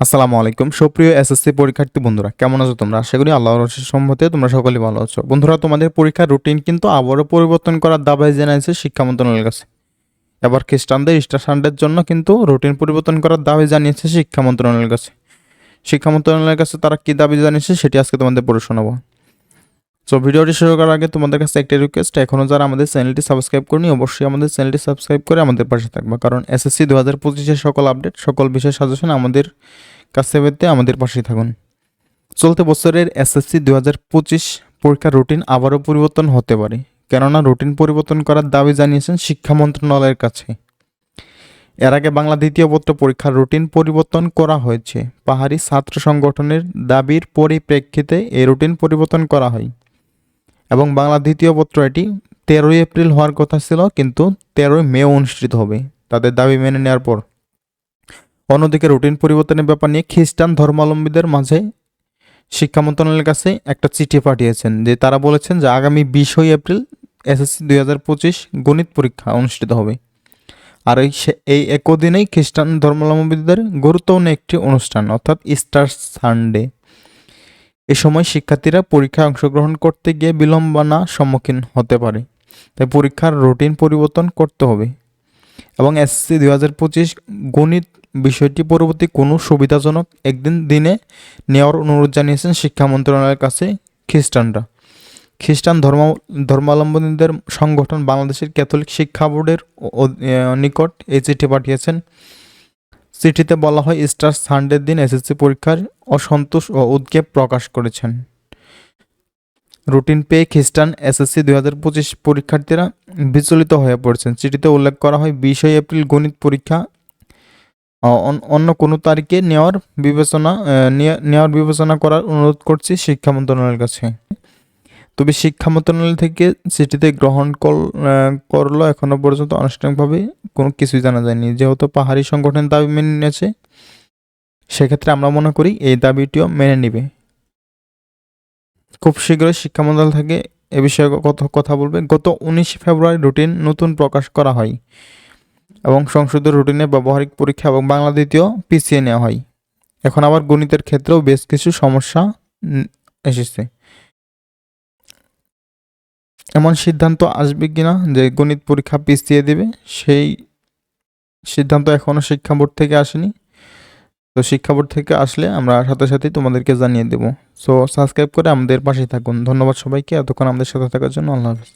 আসসালামু আলাইকুম। সুপ্রিয় এসএসসি পরীক্ষার্থী বন্ধুরা, কেমন আছো তোমরা? আশা করি আল্লাহর সম্মতে, তোমরা সকলেই ভালো আছো। বন্ধুরা, তোমাদের পরীক্ষার রুটিন কিন্তু আবারও পরিবর্তন করার দাবায় জানিয়েছে শিক্ষা মন্ত্রণালয়ের কাছে। এবার খ্রিস্টানদের ইস্টার সানডের জন্য কিন্তু রুটিন পরিবর্তন করার দাবি জানিয়েছে শিক্ষা মন্ত্রণালয়ের কাছে। শিক্ষা মন্ত্রণালয়ের কাছে তারা কি দাবি জানিয়েছে সেটি আজকে তোমাদের পড়ে শোনাবো। সো ভিডিওটি শুরু করার আগে তোমাদের কাছে একটা রিকোয়েস্ট এখনও যারা আমাদের চ্যানেলটি সাবস্ক্রাইব করেনি, অবশ্যই আমাদের চ্যানেলটি সাবস্ক্রাইব করে আমাদের পাশে থাকবে। কারণ এসএসসি দু হাজার পঁচিশের সকল আপডেট সকল বিষয় সাজেশন আমাদের কাছে পেতে আমাদের পাশেই থাকুন। চলতি বছরের এসএসসি দু হাজার পঁচিশ পরীক্ষার রুটিন আবারও পরিবর্তন হতে পারে। কেননা রুটিন পরিবর্তন করার দাবি জানিয়েছেন শিক্ষা মন্ত্রণালয়ের কাছে। এর আগে বাংলা দ্বিতীয় পত্র পরীক্ষার রুটিন পরিবর্তন করা হয়েছে। পাহাড়ি ছাত্র সংগঠনের দাবির পরিপ্রেক্ষিতে এই রুটিন পরিবর্তন করা হয়। এবং বাংলা দ্বিতীয় পত্র এটি তেরোই এপ্রিল হওয়ার কথা ছিল, কিন্তু তেরোই মে অনুষ্ঠিত হবে। তাদের দাবি মেনে নেওয়ার পর। অন্যদিকে রুটিন পরিবর্তনের ব্যাপার নিয়ে খ্রিস্টান ধর্মাবলম্বীদের মাঝে শিক্ষা মন্ত্রণালয়ের কাছে একটা চিঠি পাঠিয়েছেন, যে তারা বলেছেন যে আগামী বিশই এপ্রিল এসএসসি দুই হাজার পঁচিশ গণিত পরীক্ষা অনুষ্ঠিত হবে। আর এই এই একদিনেই খ্রিস্টান ধর্মাবলম্বীদের গুরুত্বপূর্ণ একটি অনুষ্ঠান, অর্থাৎ ইস্টার সানডে। এ সময় শিক্ষার্থীরা পরীক্ষায় অংশগ্রহণ করতে গিয়ে বিলম্বনা সম্মুখীন হতে পারে। তাই পরীক্ষার রুটিন পরিবর্তন করতে হবে। এবং এসসি দুই হাজার পঁচিশ গণিত বিষয়টি পরবর্তী কোনো সুবিধাজনক একদিন দিনে নেওয়ার অনুরোধ জানিয়েছেন শিক্ষা মন্ত্রণালয়ের কাছে খ্রিস্টানরা। খ্রিস্টান ধর্ম, ধর্মাবলম্বীদের সংগঠন বাংলাদেশের ক্যাথলিক শিক্ষা বোর্ডের নিকট এই চিঠি পাঠিয়েছেন। চিঠিতে বলা হয় স্টার সানডের দিন এসএসসি পরীক্ষার অসন্তোষ ও উদ্বেগ প্রকাশ করেছেন। রুটিন পেয়ে খ্রিস্টান এসএসসি দুই হাজার পঁচিশ পরীক্ষার্থীরা বিচলিত হয়ে পড়ছেন। চিঠিতে উল্লেখ করা হয়, বিশই এপ্রিল গণিত পরীক্ষা অন- অন্য কোনো তারিখে নেওয়ার বিবেচনা নেওয়ার বিবেচনা করার অনুরোধ করছি শিক্ষা মন্ত্রণালয়ের কাছে। তবে শিক্ষা মন্ত্রণালয় থেকে চিঠিতে গ্রহণ কর- করল এখনও পর্যন্ত আনুষ্ঠানিকভাবে, কোনো কিছুই জানা যায়নি। যেহেতু পাহাড়ি সংগঠন দাবি মেনে নিয়েছে, সেক্ষেত্রে আমরা মনে করি এই দাবিটিও মেনে নিবে। খুব শীঘ্রই শিক্ষা মন্ত্রণালয় থেকে এ বিষয়ে কথা বলবে। গত উনিশ ফেব্রুয়ারি রুটিন নতুন প্রকাশ করা হয় এবং সংসদের রুটিনে ব্যবহারিক পরীক্ষা এবং বাংলা দ্বিতীয় পিছিয়ে নেওয়া হয়। এখন আবার গণিতের ক্ষেত্রেও বেশ কিছু সমস্যা এসেছে। এমন সিদ্ধান্ত আসবে কি না যে গণিত পরীক্ষা পিছিয়ে দেবে, সেই সিদ্ধান্ত এখনও শিক্ষা বোর্ড থেকে আসেনি। তো শিক্ষা বোর্ড থেকে আসলে আমরা সাথে সাথেই তোমাদেরকে জানিয়ে দেবো। সো সাবস্ক্রাইব করে আমাদের পাশে থাকুন। ধন্যবাদ সবাইকে। এতক্ষণ আমাদের সাথে থাকার জন্য আল্লাহ হাফেজ।